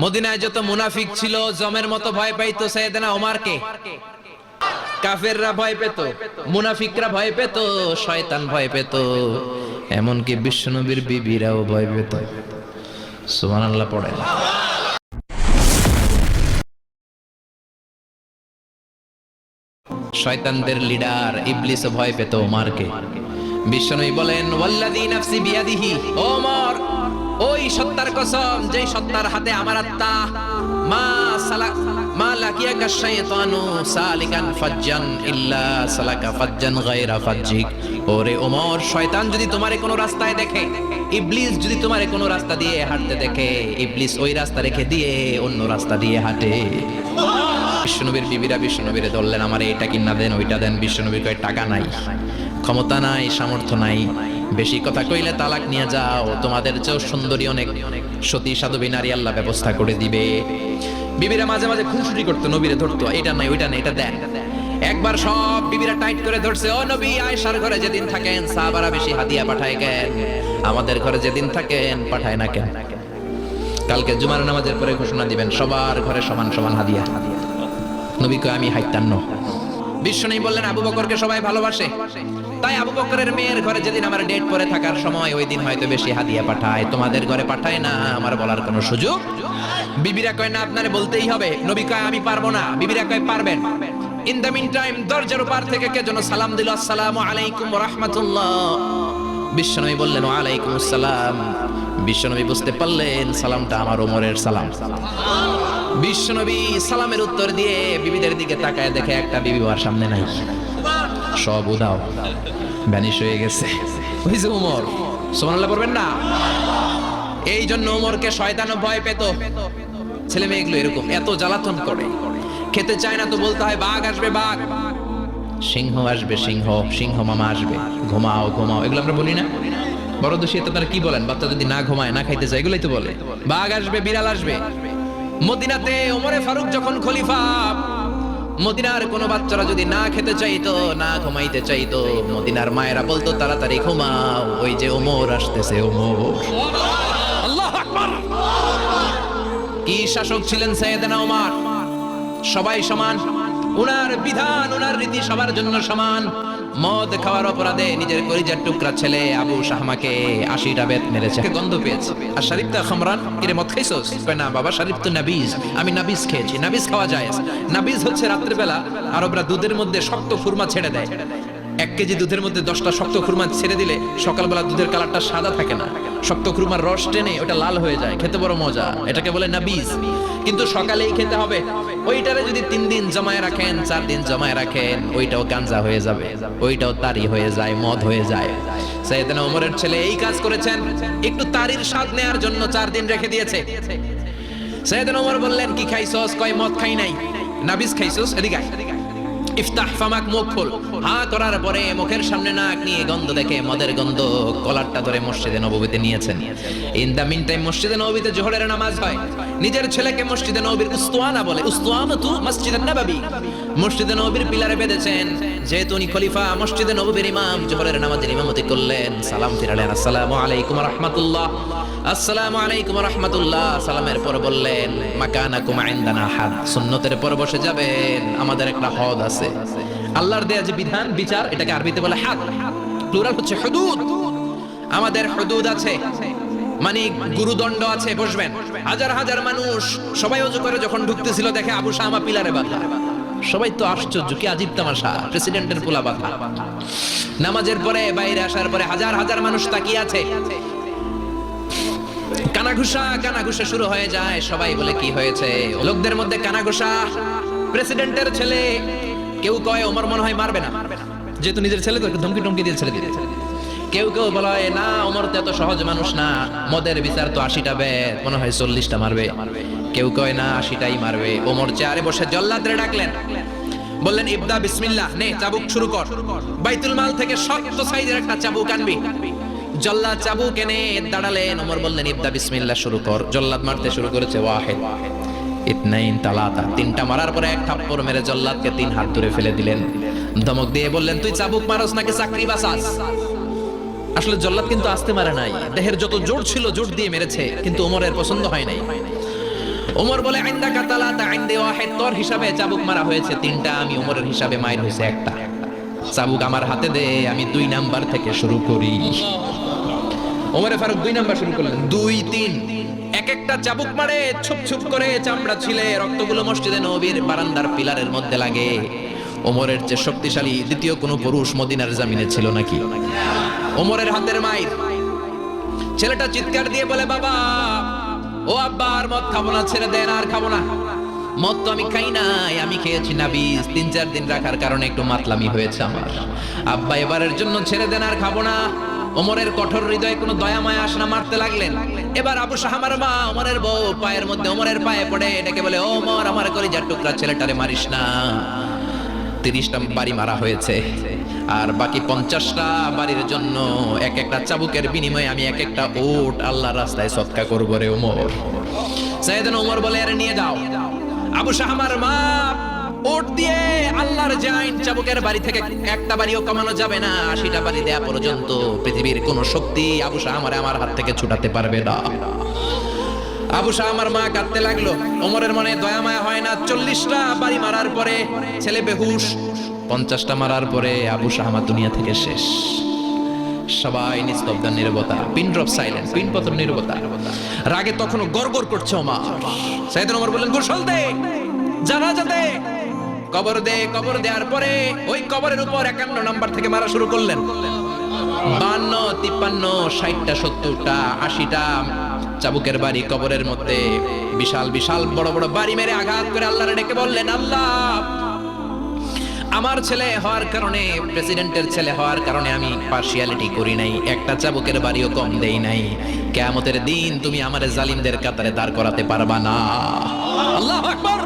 মদিনায় যত মুনাফিক ছিল, জমের মতো ভয় পাইতো সৈয়দনা ওমারকে। কাফেররা ভয় পেত, মুনাফিকরা ভয় পেত, শয়তান ভয় পেত। এমনকি বিশ্বনবীর বিবিরাও ভয় পেত। সুবহানাল্লাহ, পড়ে। শয়তানদের লিডার ইবলিস ভয় পেত ওমারকে। বিশ্বনবী বলেন, ওয়াল্লাযী নাফসি বিয়াদিহি ওমর! ওই সত্তার কসম, যেই সত্তার হাতে আমার আত্মা, মা সালাক মা লাকিয়াকা শাইতানু সালিকান ফাজ্জান ইল্লা সালাকা ফাজ্জান গায়রা ফাজ্জিক। ওরে ওমর, শয়তান যদি তোমারে কোনো রাস্তায় দেখে, ইবলিস যদি তোমারে কোনো রাস্তা দিয়ে হাঁটতে দেখে, ইবলিস ওই রাস্তা রেখে দিয়ে অন্য রাস্তা দিয়ে হাঁটে। বিশ্বনবীর বিবিরা বিশ্বনবীরে ধরলেন, আমার এটা কিনা দেন, ওইটা দেন। বিষ্ণুবীর কয়, টাকা নাই, ক্ষমতা নাই, সামর্থ্য নাই। বেশি কথা কইলে তালাক নিয়ে যাও, তোমাদের চেয়েও সুন্দরী অনেক। সতী সাধবী নারী আল্লাহ ব্যবস্থা করে দিবে। বিবিরা মাঝে মাঝে খুনসুটি করতো, নবীরে ধরতো, এটা নাই, ওইটা নাই, এটা দেন। একবার সব বিবিরা টাইট করে ধরছে, ও নবী, আয়েশার ঘরে যেদিন থাকেন সাহাবারা বেশি হাদিয়া পাঠায় কেন? আমাদের ঘরে যেদিন থাকেন, পাঠায় না কেন? কালকে জুমার নামাজের পরে ঘোষণা দিবেন, সবার ঘরে সমান সমান হাদিয়া নবী কয়, আমি হাইতান্ন বিশ্ব নেই বললেন আবু বকরকে সবাই ভালোবাসে। তাই আবু বকরের মেয়ের ঘরে যেদিন আমার ডেট পরে থাকার সময়, ওই দিন হয়তো বেশি হাদিয়া পাঠায়। তোমাদের ঘরে পাঠায় না, আমার বলার কোনো সুযোগ? বিবিরা কয়, না, আপনারে বলতেই হবে। নবী কয়, আমি পারব না। বিবিরা কয়, পারবেন। ইন দ্য মিন টাইম দরজার উপর থেকে কে যেন সালাম দিল, আসসালামু আলাইকুম রাহমাতুল্লাহ। বিশ্বনবী বললেন ওয়ালাইকুম আসসালাম। বিশ্বনবী বুঝতে পারলেন, সালামটা আমার ওমরের সালাম। বিশ্বনবী সালামের উত্তর দিয়ে বিবিদের দিকে তাকায় দেখে একটা বিবি ওর সামনে নাই। সব উদাও ভ্যানিশ হয়ে গেছে। ওই যে উমর সোমানাল্লাহ পড়বেন না? এই জন্য উমরকে শয়তানও ভয় পেত। ছেলে মেয়েগুলো এরকম, এত জ্বালাতন করে। খেতে চায় না তো বলতে হয়, বাঘ আসবে, বাঘ। সিংহ আসবে, সিংহ সিংহ মামা আসবে। ঘুমাও ঘুমাও, এগুলো আমরা বলি না। বড় দোষী তারা কি বলেন? বাচ্চা যদি না ঘুমায়, না খাইতে চায়, এগুলোই তো বলে। বাঘ আসবে, বিড়াল আসবে। মদিনাতে ওমরে ফারুক যখন খলিফা মদিনার কোনো বাচ্চারা যদি না খেতে চাইতো না ঘুমাইতে চাইতো মদিনার মায়েরা বলতো তাড়াতাড়ি ঘুমাও ওই যে ওমর আসতেছে ওমর। কি শাসক ছিলেন সৈয়দনা ওমর? সবাই সমান? উনার বিধান উনার রীতি সবার জন্য সমান। মদ খাওয়ার অপরাধে নিজের কলিজার টুকরা ছেলে আবু শাহমাকে আশিটা বেত মেরেছে। গন্ধ পেয়েছে? আর শারিফ তা খামরান? কিরে মদ খাইছস? না বাবা, শারিফ তো নাবিজ। আমি নাবিজ খেয়েছি, নাবিজ খাওয়া যায়। নাবিজ হচ্ছে রাত্রেবেলা আরবরা দুধের মধ্যে শক্ত খুরমা ছেড়ে দেয়। এক কেজি দুধের মধ্যে দশটা শক্ত খুরমা ছেড়ে দিলে সকালবেলা দুধের কালারটা সাদা থাকে না। শক্ত খুরমার রস টেনে ওটা লাল হয়ে যায়, খেতে বড় মজা। এটাকে বলে না বীজ কিন্তু সকালেই খেতে হবে। ওইটারে যদি তিন দিন জমায় রাখেন, চার দিন জমায় রাখেন, ওইটাও গাঞ্জা হয়ে যাবে, ওইটাও তারি হয়ে যায়, মদ হয়ে যায়। সৈয়দনা ওমরের ছেলে এই কাজ করেছেন, একটু তারির স্বাদ নেয়ার জন্য চার দিন রেখে দিয়েছে। সৈয়দনা ওমর বললেন, কি খাইছস কয়, মদ খাই নাই। নাবিজ খাইছস এদিকে। ইফতাহ ফামাক মুখ খোল হা করার পরে মুখের সামনে নাক নিয়ে গন্ধ দেখে মদের গন্ধ কলারটা ধরে মসজিদে নববীতে নিয়েছেন। ইন দা মিন টাইম মসজিদে নববীতে জোহরের নামাজ হয়। নিজের ছেলেকে মসজিদে নববীর উস্তুয়ানা বলে। উস্তুয়ানা তু মসজিদে নববী। মসজিদে নববীর পিলারে বেঁধেছেন। যেহেতু উনি খলিফা, মসজিদে নববীর ইমাম, জোহরের নামাজের ইমামতি করলেন। সালাম ফিরালেন আসসালামু আলাইকুম রাহমাতুল্লাহ। আসসালামু আলাইকুম সালামের পর বললেন, মাকানাকুম ইনদানা হাদ। সুন্নতের পর বসে যাবেন। আমাদের একটা হদ আছে। আল্লাহর দেয়া যে বিধান, বিচার, এটাকে আরবিতে বলে হাদ। প্লুরাল হচ্ছে আমাদের হুদুদ আছে। মানে গুরুদণ্ড আছে, বসবেন। হাজার হাজার মানুষ সবাই অজু করে যখন ঢুকতেছিল, দেখে আবু শামা পিলারে বাঁধা। সবাই তো আশ্চর্য, কি আজীব তামাশা, প্রেসিডেন্টের পোলা বাঁধা। নামাজের পরে, বাইরে আসার পরে হাজার হাজার মানুষ তাকিয়ে আছে। কানাঘুষা কানাঘুষা শুরু হয়ে যায়, সবাই বলে, কি হয়েছে? লোকদের মধ্যে কানাঘুষা, প্রেসিডেন্টের ছেলে, কেউ কয়, ওমর মনে হয় মারবে না। যেহেতু নিজের ছেলে, তো ধমকি টমকি দিয়ে ছেলে দিয়েছে। কেউ কেউ বলা হয় না, ওমর, তো এত সহজ মানুষ না। মদের বিচার তো আশিটা বেদ, মনে হয় চল্লিশটা মারবে। কেউ কয়, না, আশিটাই মারবে। ওমর চেয়ারে বসে জল্লাদরে ডাকলেন। বললেন, ইবদা, বিসমিল্লাহ, নে, চাবুক শুরু কর। বাইতুল মাল থেকে শক্ত সাইজের একটা চাবুক আনবি। জল্লাদ চাবুক এনে দাঁড়ালেন। ওমর বললেন, ইবদা, বিসমিল্লাহ, শুরু কর। জল্লাদ মারতে শুরু করেছে ওয়াহেদ। ইতনাইন তালাতা, তিনটা মারার পরে এক থাপ্পড় মেরে জল্লাদকে তিন হাত ধরে ফেলে দিলেন। ধমক দিয়ে বললেন, তুই চাবুক মারস নাকি চাকরি বাসাস আসলে জল্লাদ কিন্তু আসতে মারে নাই। দেহের যত জোর ছিল জোর দিয়ে মেরেছে, কিন্তু ওমরের পছন্দ হয় নাই। ওমর বলে, আইন্দা কাতালা তা আইন্দে ওয়াহেদ, তোর হিসাবে চাবুক মারা হয়েছে তিনটা, আমি ওমরের হিসাবে মায়ের হয়েছে একটা। চাবুক আমার হাতে দে, আমি দুই নাম্বার থেকে শুরু করি। ওমরে ফারুক দুই নাম্বার শুরু করলেন। দুই, তিন। এক একটা চাবুক মারে, ছুপ ছুপ করে চামড়া ছিলে, রক্তগুলো মসজিদে নবীর বারান্দার পিলারের মধ্যে লাগে। ওমরের যে শক্তিশালী দ্বিতীয় কোনো পুরুষ মদিনার জামিনে ছিল নাকি? ওমরের হাতের মাইর। ছেলেটা চিৎকার দিয়ে বলে, বাবা, ও আব্বা, আর মদ খাব না, ছেড়ে দেন, আর খাব না। মদ তো আমি খাই নাই, আমি খেয়েছি না বীজ। তিন, চার দিন রাখার কারণে একটু মাতলামি হয়েছে আমার। আব্বা, এবারের জন্য ছেড়ে দেন, আর খাব না। ওমরের কঠোর হৃদয়ে কোনো দয়া, মায়া আসনা মারতে লাগলেন। এবার আবু শাহামার মা, ওমরের বউ, পায়ের মধ্যে ওমরের পায়ে পড়ে এটাকে বলে, ও মর আমার কলিজার টুকরা, ছেলেটারে মারিস না। তিরিশটা বাড়ি মারা হয়েছে। আর বাকি পঞ্চাশটা বাড়ির জন্য এক একটা চাবুকের বিনিময়ে আমি এক একটা ওট আল্লাহ রাস্তায় সৎকা করব রে ওমর। সাইয়েদন ওমর বলে, আরে, নিয়ে যাও। আবু শাহমার মা ওট দিয়ে আল্লাহর জাইন চাবুকের বাড়ি থেকে একটা বাড়িও কমানো যাবে না, আশিটা বাড়ি দেয়া পর্যন্ত পৃথিবীর কোন শক্তি আবু শাহমারে আমার হাত থেকে ছুটাতে পারবে না। আবু শাহ আমার মা কাঁদতে লাগল। ওমরের মনে দয়া মায়া হয় না। চল্লিশটা বাড়ি মারার পরে ছেলে বেহুশ পঞ্চাশটা মারার পরে আবু শাহ আমার দুনিয়া থেকে শেষ। সবাই নিস্তব্ধ, নিরবতা। পিন ড্রপ সাইলেন্স পিন পতন, নিরবতা। রাগে তখনও গড়গড় করছে ওমর। সাইদুল ওমর বললেন, গোসল দে, জানাজা দে, কবর দে, কবর দেওয়ার পরে ওই কবরের উপর একান্ন নাম্বার থেকে মারা শুরু করলেন। বান্ন, তিপ্পান্ন, ষাটটা, সত্তরটা, আশিটা চাবুকের বাড়ি কবরের মধ্যে বিশাল বিশাল বড় বড় বাড়ি মেরে আঘাত করে আল্লাহরে ডেকে বললেন, আল্লাহ আমার ছেলে হওয়ার কারণে প্রেসিডেন্টের ছেলে হওয়ার কারণে আমি পার্সিয়ালিটি করি নাই। একটা চাবুকের বাড়িও কম দেই নাই। কেয়ামতের দিন তুমি আমার জালিমদের কাতারে দাঁড় করাতে পারবা না। আল্লাহ আকবার!